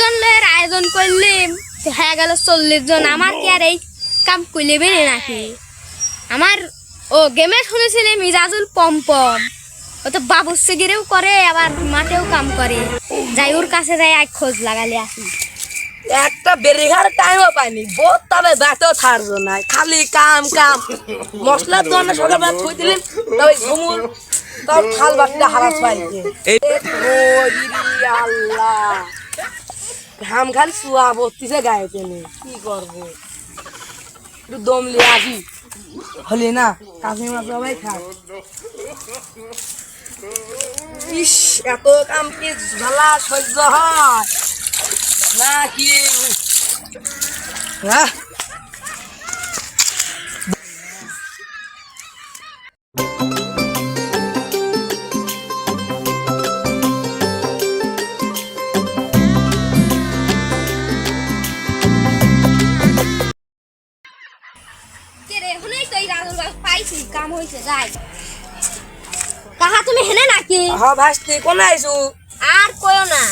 জনের আয়োজন করলাম। হয়ে গেল চল্লিশ জন। আমার কি আর এই কাম করলে বেনে নাকি? আমার ও গেমে শুনেছিলাম মিজাজুল পম্পম ও তো বাবুর সিগিরেও করে আবার মাঠেও কাম করে। যাই ওর কাছে যাই এক খোঁজ লাগালে আসি। একটা বেরিঘার টাইমও পাইনি। বহুত তবে ব্যাটেও ছাড়ছো না। খালি কাম কাম। মশলার অনেক সকালবেলা থুই দিলেন তবে ঘুমুর তাও খাল বাটিটা হারাস পাইছে আল্লাহ। ঘাম খালি শুয়া বত্রিশে গায়ে তেনে কি করব? একটু দম লিয়ে আসি। হলে না কাশ্মীর মাছ সবাই খাক। ইস, এত কাম কি ঝালা সহ্য হয়? না কি? হ্যাঁ? গাছ কাম হইছে যাই। কাহা তুমি হেনে নাকি? হ কোন আইসু আর কয়ও না।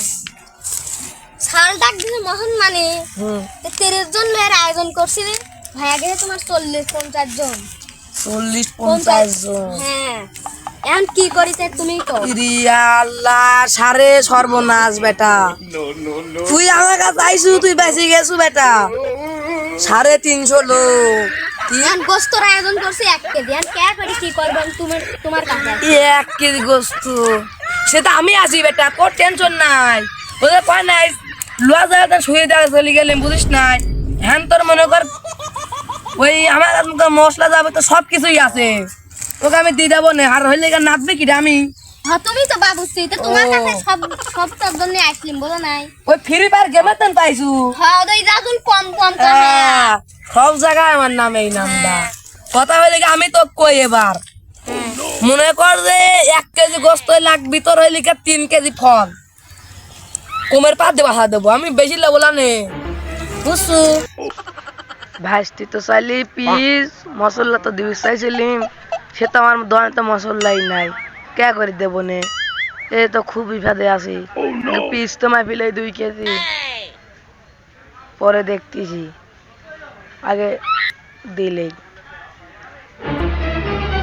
সাল ডাক দিছে মহন মানে। হুম। তিরিশ জন মেয়ের আয়োজন করছিলে ভাইয়া গেছে তোমার চল্লিশ পঞ্চাশ জন। চল্লিশ পঞ্চাশ জন। হ্যাঁ। এখন কি করিতে তুমি তো আল্লাহ সারে সর্বনাশ বেটা। তুই আমার কাছে আইসু তুই বেঁচে গেছু বেটা। সাড়ে তিনশো লোক। আয়োজন এক কেজি। এখন কে করে কি করবেন তোমার তোমার কাছে? এক কেজি গোস্ত। সেটা আমি আছি বেটা তোর টেনশন নাই। ওদের কয় নাই, লোয়া জায়গাতে শুয়ে দেওয়া চলে গেলেন বুঝিস নাই। হ্যান তোর মনে কর, ওই আমার মশলা যাবে তো সব কিছুই আছে। তোকে আমি দিয়ে দেবো না, আর হইলে নাচবে কি আমি? তুমি তো বাবুছি তো তোমার ও। কাছে সব সব সব জন্য আসলিম বলো নাই। ওই ফ্রি ফায়ার গেমের তেন পাইছু? হ্যাঁ ওই রাজুল কম কম তো হ্যাঁ। হ্যাঁ, সব জায়গায় আমার নাম এই নামটা। কথা হইলে আমি তো কই এবার? মনে কর যে এক কেজি গোস্ত লাগবি তোর হইলে তিন কেজি ফল? কমের পাত দিয়ে বাসা দেবো আমি বেশি লেবো নে। বুঝছু? ভাইস্তি তো চাইলি পিস মশলা তো দিবি চাইছিলিম সে তো আমার দোকানে তো মশলাই নাই। কে করে দেবো নে? এ তো খুব বিপদে আছি। পিস তো মাই ফেলে দুই কেজি। পরে দেখতেছি। আগে দিলেই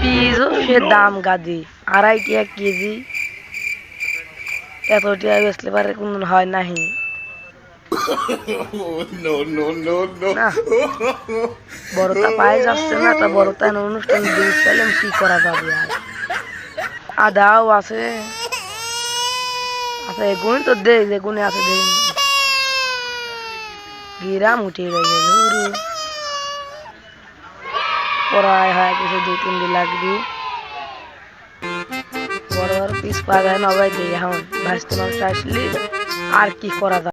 পিসও সে দাম গাদি। আড়াই টিয়া কেজি। এত টিয়া বেচলে পারে কোনো হয় নাহি। না। বড়টা পায়ে যাচ্ছে না তা বড়টা অনুষ্ঠান দিয়েছিলাম কি করা যাবে আর? আদাও আছে। আচ্ছা এগুনি তো দে যেগুনি আছে দে গিরাম উঠিয়ে গেছে ধরু হয় কিছু দুই তিন দিন লাগবি। বড় বড় পিস পাওয়া যায় না ওই দিয়ে এখন। ভাজতে মানুষ আসলি আর কি করা যাবে